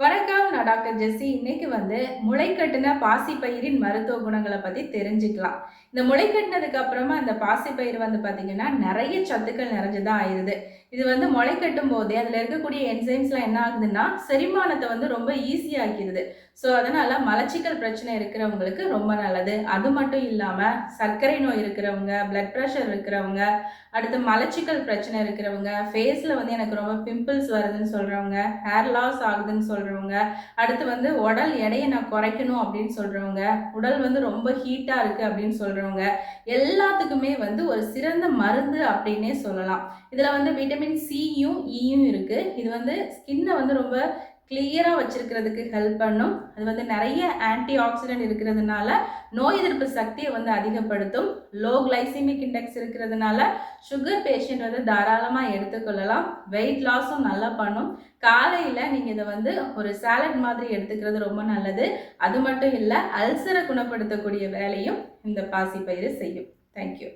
வணக்கம் நான் டாக்டர் ஜெஸ்ஸி. இன்னைக்கு வந்து முளைக்கட்டின பாசிப்பயிரின் மருத்துவ குணங்களை பற்றி தெரிஞ்சுக்கலாம். இந்த முளைக்கட்டினதுக்கு அப்புறமா அந்த பாசிப்பயிர் வந்து பார்த்தீங்கன்னா நிறைய சத்துக்கள் நிறைஞ்சதாக ஆயிடுது. இது வந்து முளை கட்டும் போதே அதில் இருக்கக்கூடிய என்சைம்ஸ்லாம் என்ன ஆகுதுன்னா செரிமானத்தை வந்து ரொம்ப ஈஸியாக்கிடுது ஸோ அதனால் மலச்சிக்கல் பிரச்சனை இருக்கிறவங்களுக்கு ரொம்ப நல்லது. அது மட்டும் இல்லாமல் சர்க்கரை நோய் இருக்கிறவங்க பிளட் ப்ரெஷர் இருக்கிறவங்க அடுத்து மலச்சிக்கல் பிரச்சனை இருக்கிறவங்க ஃபேஸில் வந்து எனக்கு ரொம்ப பிம்பிள்ஸ் வருதுன்னு சொல்கிறவங்க ஹேர் லாஸ் ஆகுதுன்னு சொல்கிறவங்க அடுத்து வந்து உடல் எடையை நான் குறைக்கணும் அப்படின்னு சொல்கிறவங்க உடல் வந்து ரொம்ப ஹீட்டாக இருக்குது அப்படின்னு சொல்கிறவங்க எல்லாத்துக்குமே வந்து ஒரு சிறந்த மருந்து அப்படின்னே சொல்லலாம். இதில் வந்து விட்டமின் சியும் ஈயும் e இருக்குது இது வந்து ஸ்கின்னை வந்து ரொம்ப கிளியராக வச்சுருக்கிறதுக்கு ஹெல்ப் பண்ணும். அது வந்து நிறைய ஆன்டி ஆக்சிடென்ட் இருக்கிறதுனால நோய் எதிர்ப்பு சக்தியை வந்து அதிகப்படுத்தும். லோ கிளைசிமிக் இண்டெக்ஸ் இருக்கிறதுனால சுகர் பேஷண்ட் வந்து தாராளமாக எடுத்துக்கொள்ளலாம். வெயிட் லாஸும் நல்லா பண்ணும். காலையில் நீங்கள் இதை வந்து ஒரு சாலட் மாதிரி எடுத்துக்கிறது ரொம்ப நல்லது. அது மட்டும் இல்லை அல்சரை குணப்படுத்தக்கூடிய வேலையும் இந்த பாசிப்பயிறு செய்யும். தேங்க்யூ